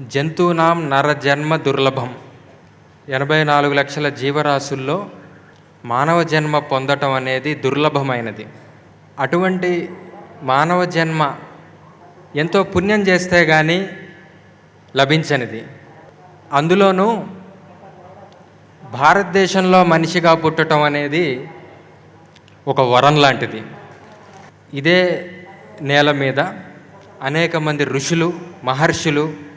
జంతువునాం నరజన్మ దుర్లభం. ఎనభై నాలుగు లక్షల జీవరాశుల్లో మానవ జన్మ పొందటం అనేది దుర్లభమైనది. అటువంటి మానవ జన్మ ఎంతో పుణ్యం చేస్తే కానీ లభించనిది. అందులోనూ భారతదేశంలో మనిషిగా పుట్టడం అనేది ఒక వరం లాంటిది. ఇదే నేల మీద అనేక మంది ఋషులు మహర్షులు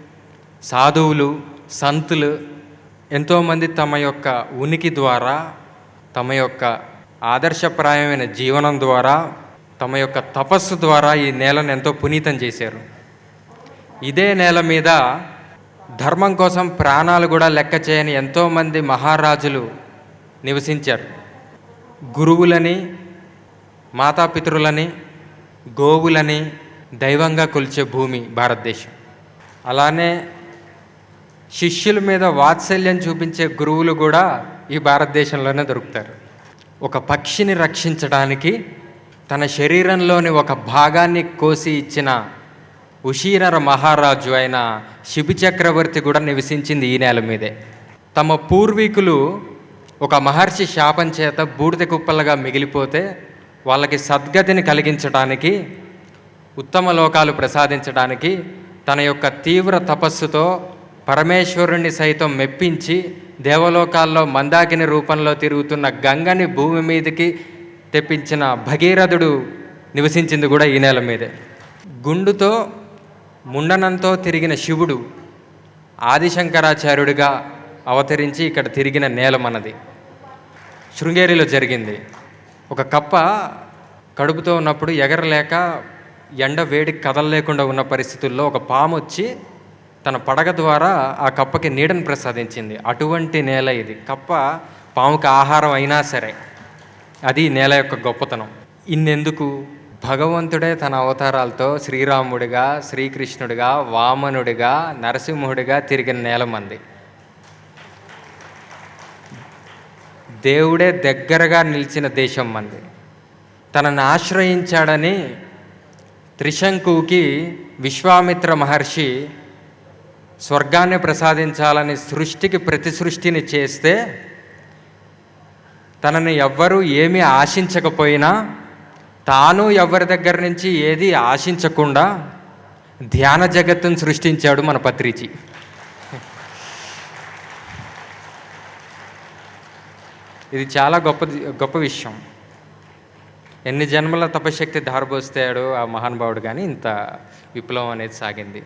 సాధువులు సంతులు ఎంతోమంది తమ యొక్క ఉనికి ద్వారా తమ యొక్క ఆదర్శప్రాయమైన జీవనం ద్వారా తమ యొక్క తపస్సు ద్వారా ఈ నేలను ఎంతో పునీతం చేశారు. ఇదే నేల మీద ధర్మం కోసం ప్రాణాలు కూడా లెక్క చేయని ఎంతోమంది మహారాజులు నివసించారు. గురువులని మాతాపితరులని గోవులని దైవంగా కొలిచే భూమి భారతదేశం. అలానే శిష్యుల మీద వాత్సల్యం చూపించే గురువులు కూడా ఈ భారతదేశంలోనే దొరుకుతారు. ఒక పక్షిని రక్షించడానికి తన శరీరంలోని ఒక భాగాన్ని కోసి ఇచ్చిన ఉషీనర మహారాజు అయిన శిబి చక్రవర్తి కూడా నివసించింది ఈ నేల మీదే. తమ పూర్వీకులు ఒక మహర్షి శాపం చేత బూడిద కుప్పలుగా మిగిలిపోతే వాళ్ళకి సద్గతిని కలిగించడానికి ఉత్తమ లోకాలు ప్రసాదించడానికి తన యొక్క తీవ్ర తపస్సుతో పరమేశ్వరుణ్ణి సైతం మెప్పించి దేవలోకాల్లో మందాకిని రూపంలో తిరుగుతున్న గంగని భూమి మీదకి తెప్పించిన భగీరథుడు నివసించింది కూడా ఈ నేల మీదే. గుండుతో ముండనంతో తిరిగిన శివుడు ఆదిశంకరాచార్యుడిగా అవతరించి ఇక్కడ తిరిగిన నేల మనది. శృంగేరిలో జరిగింది. ఒక కప్ప కడుపుతో ఉన్నప్పుడు ఎగరలేక ఎండ వేడికి కదలలేకుండా ఉన్న పరిస్థితుల్లో ఒక పాము వచ్చి తన పడగ ద్వారా ఆ కప్పకి నీడను ప్రసాదించింది. అటువంటి నేల ఇది. కప్ప పాముకి ఆహారం అయినా సరే అది నేల యొక్క గొప్పతనం. ఇన్నెందుకు? భగవంతుడే తన అవతారాలతో శ్రీరాముడిగా శ్రీకృష్ణుడిగా వామనుడిగా నరసింహుడిగా తిరిగిన నేల మంది. దేవుడే దగ్గరగా నిలిచిన దేశం మంది. తనను ఆశ్రయించాడని త్రిశంకుకి విశ్వామిత్ర మహర్షి స్వర్గాన్ని ప్రసాదించాలని సృష్టికి ప్రతి సృష్టిని చేస్తే తనని ఎవ్వరూ ఏమీ ఆశించకపోయినా తాను ఎవరి దగ్గర నుంచి ఏది ఆశించకుండా ధ్యాన జగత్తును సృష్టించాడు మన పత్రిచి. ఇది చాలా గొప్ప గొప్ప విషయం. ఎన్ని జన్మల తపశక్తి ధారపోస్తాడు ఆ మహానుభావుడు కానీ ఇంత విప్లవం అనేది సాగింది.